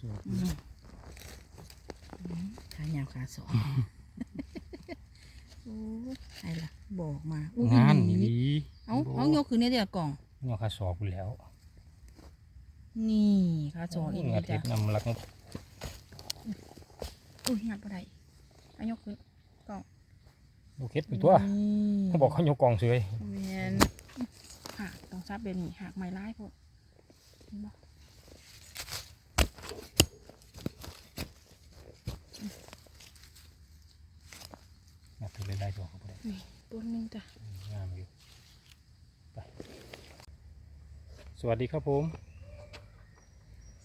อืมอืมขายาวขาสองโอ้ใครล่ะบอกมาอุ้ยงานนี่ดีเอาเอายกขึ้นเนี่ยเดี๋ยวกล่อง งอขาสอบอยู่แล้วนี่ขาสองอีกอานี่ทิจ้ะตย์นำลักอุ้ยงัดปะไดเอายกขึ้นกล่องลูกเฮ็ดไปตัวนี่เขาบอกเขาโยกกล่องเฉยเวียนหักต้องซับแบบนี้หักไม้ไล่พวกเห็นบ่ งัดถือเลย ได้ตัวเขาไปได้นี่ต้นหนึงจ้ะงามอยู่ไปสวัสดีครับผม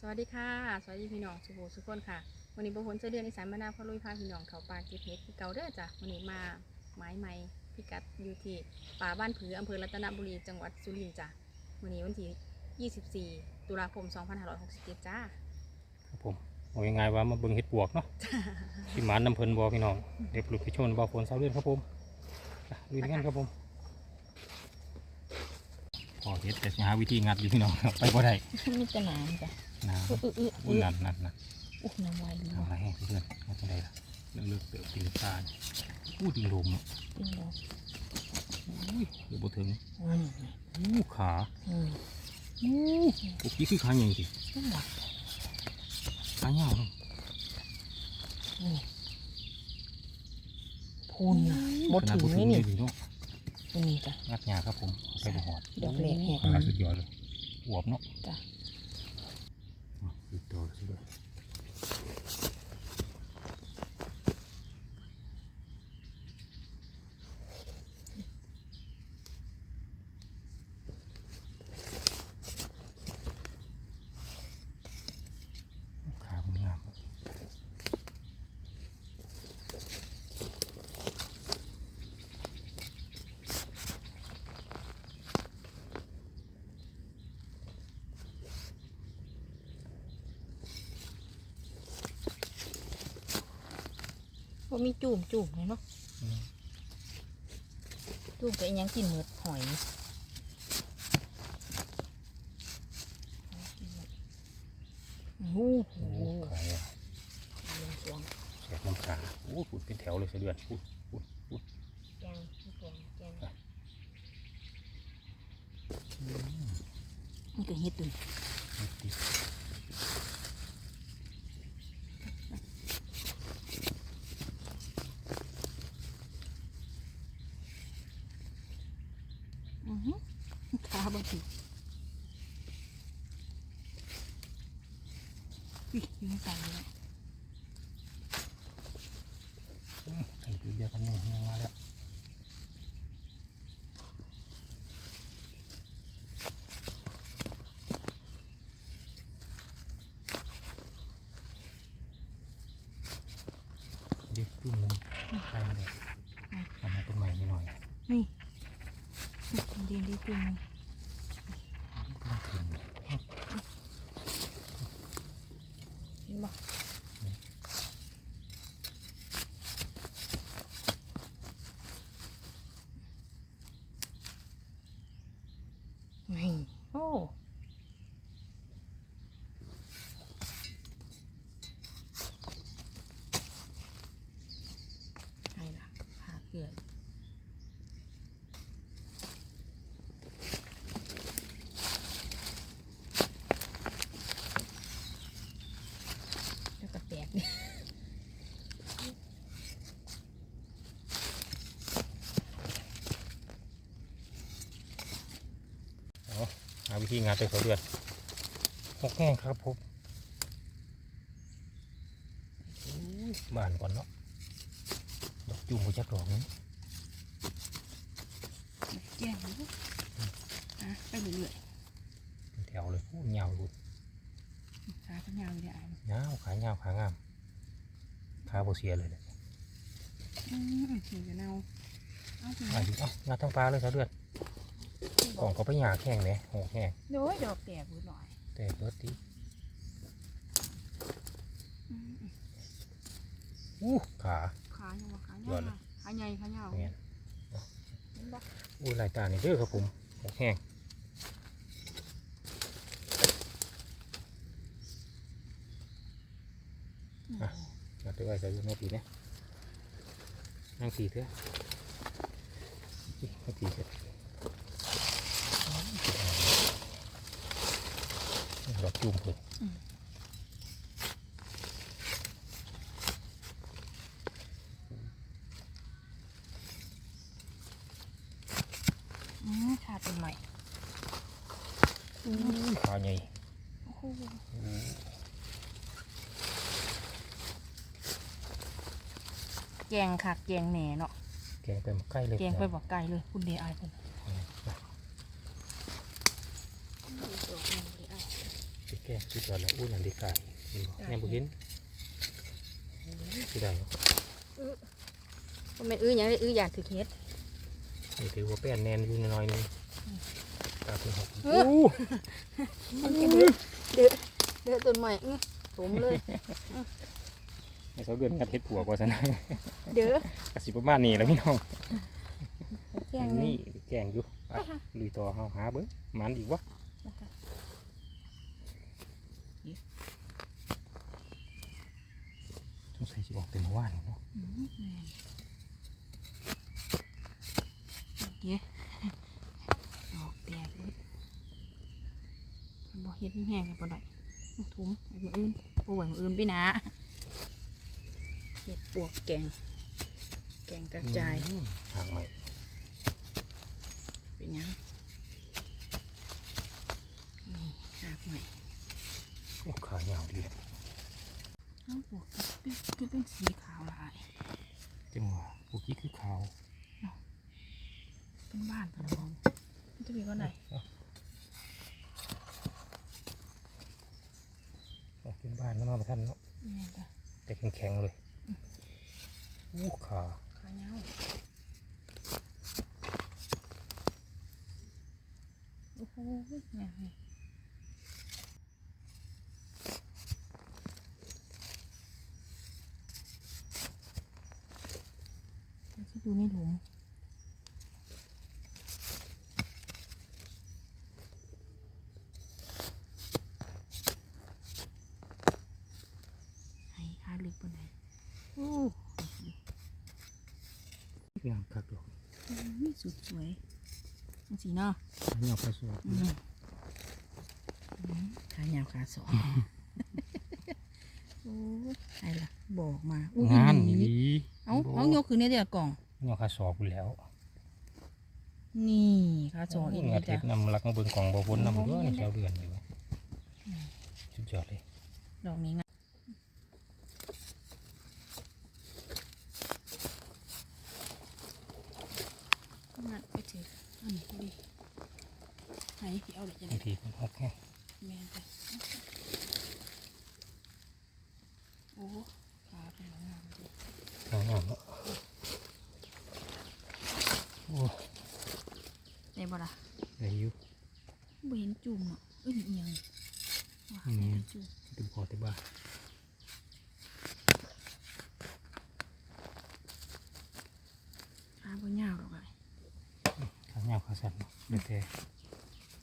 สวัสดีค่ะ สวัสดีพี่น้องสุโขสุขคนค่ะวันนี้บุคคลเสื้อเดือนอีสานมานาวพาลุยพาพี่น้องเขาป่าเก็บเห็ดคือเก่าเด้อจ้ะวันนี้มาไม้ใหม่พิกัดอยู่ที่ป่าบ้านผืออำเภอรัตนบุรีจังหวัดสุรินทร์จ้ะวันนี้วันที่ 24 ตุลาคม 2567 จ้า ครับผม เอายังไงว่ามาเบิ่งเฮ็ดปวกเนาะสิหมานน้ำเพลินบ่พี่น้องเด็บหลุดไปชนบ่ฝนเสาเดือนครับผมอะลุยกันครับผมพอเฮ็ดแต่สิหาวิธีงัดอยู่พี่น้องไปบ่ได้นี่จะหนามจ้ะน้อื้ออื้ออื้อำอุ้ยนั่นนั่นนั่นอุ๊ยน้ำลายดีเอาอะไรแห้งเพื่อนเอาจังไดล่ะเลือกเลือกเติบตีนตาลอู้ดิงลมเนาะจริงเหรออุ้ยเดี๋ยวบ่ถึงอืมอู้ขาอืมอู้ปกติคือขาใหญ่สิ นั่นหลักขาเหี่ยวเนาะนี่พูนนะบดขนาถึงบ่นี่นี่เลยเนาะนี่จ้ะงัดหญ้าครับผมไปบ่หอดดอกแรกแหกขนาดสุดยอดเลยอวบเนาะจ้ะอะอีกตัวสุดยอดขามันงาม ว่ามีจุ่มจุ่มเลยเนาะอืมจุ่มก็อีหยังกินเหมือดหอยโอ้โหโอ้ขาเนี่ยเลี้ยงสวงแสบน้ำขาโอ้พูดเป็นแถวเลยเสะเดือนพูดพูดพูดแกงสวงแกงมันก็เฮ็ดตุน นิดเดียว อือหือขาบ่ถึงอุ๊ยอยู่ในใจเลย อืมใส่ตัวเดียวกันนึ่งมาแล้วเด็กจุ่มนึงใช่เลยทำให้เป็นใหม่นิดหน่อยนี่เรียนได้จุ่มหนึ่งต้องถึงเห็นบ่นี่โอ้ใช่ละผ่าเกลือแล้วก็แตกเนี่ย เอา หาวิธีงานเตะเขาเดือนหกแง่งครับผมอู้ยบานก่อนเนาะดอกจุ่มไปจักดอกนึงแจ้งเลยอะไปเรื่อยเป็นแถวเลยอู้ยาวเลยๆขาขยาวเลยอะยาวขายาวขางามขาโบเสียเลยเนี่ยอืมถึงจะเน่าเอาถึงอายุเอ้างาทั้งปลาเลยครับเดือน กล่องเขาไปหยาแข้งเนี่ยหกแห้งโดยดอกแตกบุหน่อยแต่เบิดดีอืมอู้ขา ขาอยู่วะขาย้ยาอนเลยขาใหญ่ขาเหี่ยวเนี่ยเห็นบ่อู้ลายตานี่เด้อครับผมหกแห้งอะมาตัวไอ้ใส่ยูโนปีเนี่ยนั่งสีเถอะนั่งสีเสร็จ ดอกจุ่มเพิ่นอืมขาดเป็นใหม่ขาใหญ่โอ้โหแกงคักแกงแหน่เนาะแกงไปหมดใกล้เลยแกงไปบอกไก่เลยคุณเดียอายคุณ ไป แกงคิดว่าละอุ้นอันดีกายเห็นบ่แม่บุเห็นที่ได้ก็เป็นอื้อหยังได้อื้ออยากถือเคสนี่ถือว่าแป้นแนนอยู่น้อยๆนึงตาเป็นหกเอออู้เดือดเดือดต้นใหม่อื้อสมเลยไอ้เขาเกินกัดเฮ็ดปัวกว่าซะนะเดือดกสิประมาณนี้แหล้วพี่น้องแกงนี่นี่แกงอยู่ไปลุยต่อเฮาหาเบิ่งมันอีกวะสงสัยสิ ออกเต็มว่านเนาะอืมแม่นเย้ออกแตกเลยบอกเฮ็ดแห้งกันบ่ได้ถุงไอ้มืออื่นป่วยมืออื่นพี่นะเฮ็ดปวกแกง แกงกระจายอืมหางใหม่เป็นหยังนี่หากใหม่โอ้ขายาวดีเอ้าปวกเป็นคือเป็นสีขาวลายจังหวะพวกนี้คือขาวเป็นบ้านปะน้องมันจะมีก้อนไหนออกเป็นบ้านแล้วมาประทันเนาะแม่นจ้ะแต่แข็งๆเลยโอ้ขาขาเงาโอ้โหแม่นเลย มันจะดูในหลุมให้ขาลึกปานไหนโอ้งามคักดอกนี่สุดสวยจังสีเนาะขายาวพระสวอืมอืมขายาวขาสองโอ้ยใครล่ะบอกมาอุ้ยงานอีหลีดีเอาเอายกขึ้นเนี่ยเดี๋ยวกล่อง ยาวขาสอบอยู่แล้วนี่ขาสองอีกงานี่เทจ้ะศนำรักมาเบิ่งกล่องบ่พ้นนำด้วยนี่แถวเดือนอยู่สุดยอดเลยดอกนี้ไงงัดไปถืออันนี้ดิไหนพี่เอาเดี๋ยวจะบาได้งทีมันออกแค่แม่นจ้ะโอ้ขาเป็นงามดิงามงามเนาะโอ้ ได้บ่ล่ะ ได้อยู่ บ่เห็น จุ่มเนาะเอ้ยนี่อิหยังว่าอืมเห็นจุ่มเป็นพอแต่บ้านขาบ่ยาวดอกไอ้ขายาวขาสั้นเนาะเดี๋ยวแต่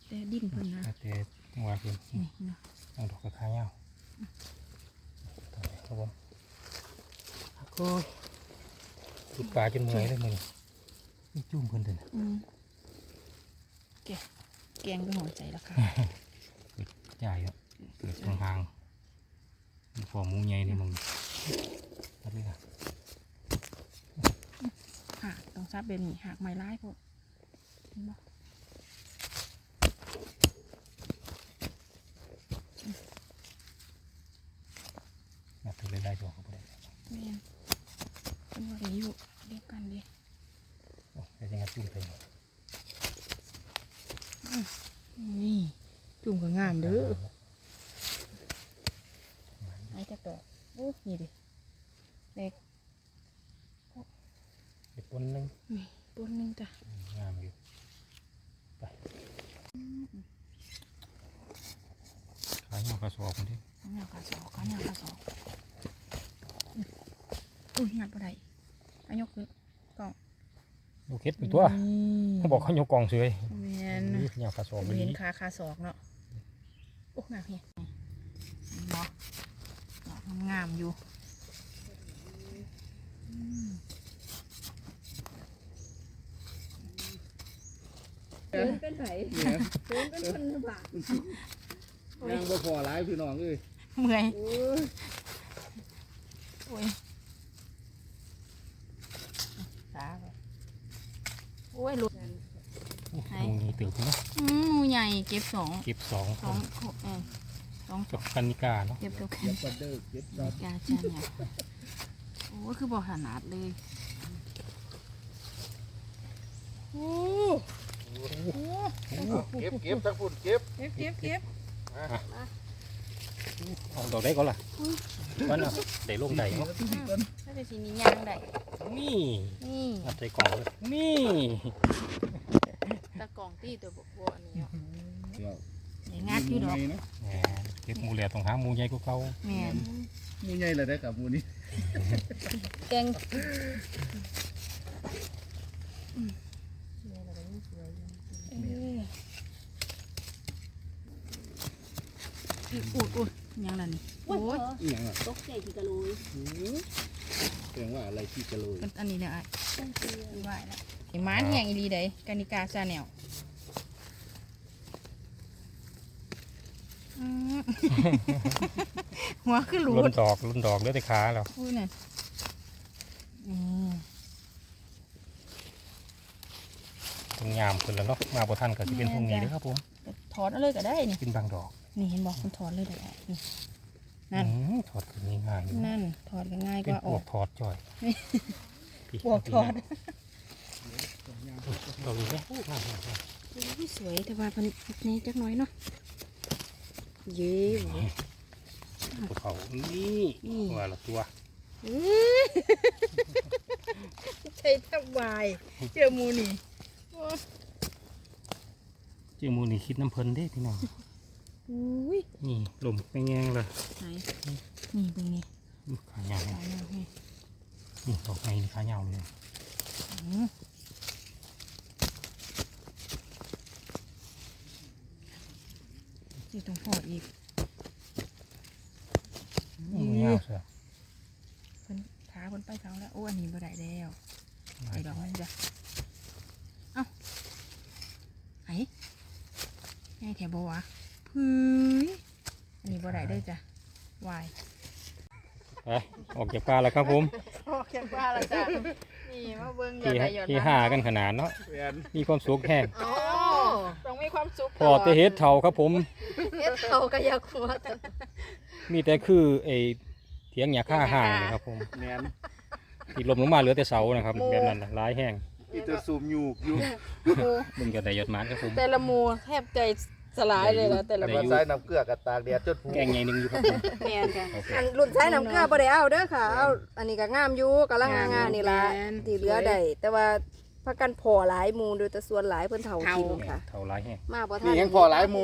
แต่ดิ้นเพิ่นนะเดี๋ยวแต่จังหวะเพิ่นนี่เนาะเอาดอกกระขายาวต่อไปครับผมก็ตุดปลาจนเมื่อยเลยมึงนี่จุ่มเพิ่นเถอะนะอืมแกะแกงเป็นหัวใจแล้วค่ะใหญ่ครับเกิดห่างๆมีฟอร์มหมูใหญ่นี่มึงตัดเลยนะหักต้องซับแบบนี้หักไม้ร้ายพวกเห็นบ่ นับถือเลยได้ตัวเขาไปได้ แม่นเป็นว่าดีอยู่เดียวกันดิ โอ้แต่ยังไงจุ่มไปหมด นี่ จุ่มก็งามเด้อไอ้จะตอกโอ้นี่ดิเล็กเด็กคนนึงนี่ต้นหนึงจ้ะงามอยู่ไปขายยาวกระสอบคนที่ข้าวเหนียวกระสอบข้าวเหนียวกระสอบอืมอุ้ยงัดบ่ได้อายกขึ้นกล่องลูกเค็ดไปตัวนี่เขาบอกเขาโยกกล่องเฉยแม่นนี่ยาวกระสอบไปเห็นนี่ขาขาศอกเนาะ แบบนี้บอกงามอยู่เป็นไผ่เป็นคนบักยังบ่พอหลายพี่น้องเลยเมื่อยโอ้ย หมูใหญ่เก็บสองเก็บสองสองเออสองกับกันนิกาเนาะเก็บตัวกัเก็นบปัดเด้อเก็บดอกกาจันเนี่ยโอ้ยคือบอกขนาดเลยโอ้เก็บเก็บทั้งฝุ่นเก็บเก็บเก็บเก็บเอาดอกได้ก็ล่ะมันอะได้ลงได้เนาะถ้าเป็นสีนี้ย่างได้นี่นี่อัดใส่กล่องเลยนี่ตะกล่องตีตัวบกบัวอันนี้ เนาะเดี๋ยวใหญ่งัดอยู่ดอกหมูใหญ่นะแหมเก็บหมูแหลต้องหาหมูใหญ่กว่าเก่าแม่นหมูใหญ่เลยได้อครับหมูนี้แกงอุดอุดยังล่ะนี่โอ้ยอีหยังอะตกใจที่กะโหลยหือแสดงว่าอะไรที่กะโหลยเป็นอันนี้เนี่ยไอ้ไหวแล้วไอ้ม้านแห่งอีรีไดกานิกาชาแนลอืม หัวคือหลุล้ดนดอกล้นดอกเหลือแต่ขาแล้วอุ้ยนั่นอืมต้องยามขึ้นแล้วเนาะมาบ่ทันก็สิเป็นพวกนี้เด้อครับผมถอดเอาเลยก็ได้นี่กินบางดอกนี่เห็นบอกมันถอดเลยได้นี่ นั่น อืมถอดขึ้นง่ายๆอยู่นั่นถอดก็ง่ายกเป็นว่าพอวอกกถอดจ่อยพี่พวกถอดดอกนี้เนี่ยโอ้งามงามงามอุ้ยสวยแต่ว่าเพันนี้จักหน้อยเนาะ เย้ภูเขานี่นี่ว่าละตัวใช่ทับวาย เจอหมูนี่เจ้าหมูนี่คิดน้ำเพลินเด้พี่น้องอุ้ยนี่ลมแงงๆเลยไหนนี่เป็นไงขายาวตายแล้วนี่นี่ดอกไม้นี่ขายาวเลย อืม นี่ต้องพอดอีกนี่ยาวเสียเพิ่นขาเพิ่นไปเขาแล้วโอ้อันนี้บ่ได้แล้วไอ้ดอกมันจ้ะเอ้าไอ้ไงแถวบ่วะพื้ยอันนี้บ่ได้เด้อจ้ะวายไปออกจากป่าแล้วครับผมโอเคว่าละจ้ะนี่มาเบิ่งที่ที่ห้ากันขนาดเนาะแม่นมีความสุขแห้งโอ้ต้อง มีความสุขพอแต่เฮ็ดเท่าครับผม เฮ็ดเขาก็อยากหัวแต่มีแต่คือไอ้เถียงหญ้าค่าห่างนะครับผมแม่นที่ลมลงมาเหลือแต่เสานะครับ แบบนั้นน่ะหลายแห้งอีจะซูมยูกอยู่มึงจะได้ยอดหมานครับผมแต่ละหมูแทบใจสลายเลยละแต่ละได้มาอยู่ใส่น้ำเกลือกับตากแดดจนผูแกงใหญ่หนึงอยู่ครับผมแม่นค่ะ โอเคอันรุ่นใช้น้ำเกลือบ่ได้เอาเด้อค่ะเอาอันนี้ก็งามอยู่กำลังงามๆนี่ล่ะแม่นที่เหลือได้แต่ว่า พักกันพอหลายหมู่โดยแต่ส่วนหลายเพิ่นเฒ่ากินค่ะ เท่าหลายแห้ง มาบ่ทันี่นยังพอหลายหมู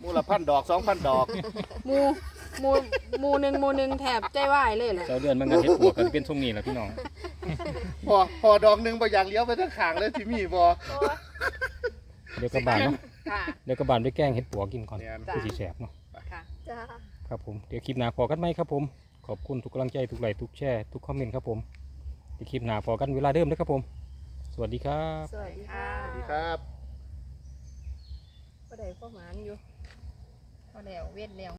หมูละพันดอกสองพันดอก หมูหมูหมูหนึ่งหมูหนึ่งแถบใจวายเลยแหละเสาเดือนมันก็เฮ็ดปวกก็สิเป็นทรงนี้แหละพี่น้อง พอพอดอกหนึงบ่อยากเลี้ยวไปทางข้างเลยที่มีบ่เดี๋ยวกระบาดเนาะค่ะ เดี๋ยวกระบาดไปแกล้งเฮ็ดปวกกินก่อนแม่นคือสิแสบเนาะ ค่ะ จ้าครับผม เดี๋ยวคลิปหน้าพอกันไหมครับผม ขอบคุณทุกกำลังใจทุกไลค์ทุกแชร์ทุกคอมเมนต์ครับผมเดี๋ยวคลิปหน้าพอกันเวลาเดิมนะครับผม สวัสดีครับ สวัสดีค่ะสวัสดีครับบ่ได้พ่อหมานอยู่พอแล้วเวทแล้ว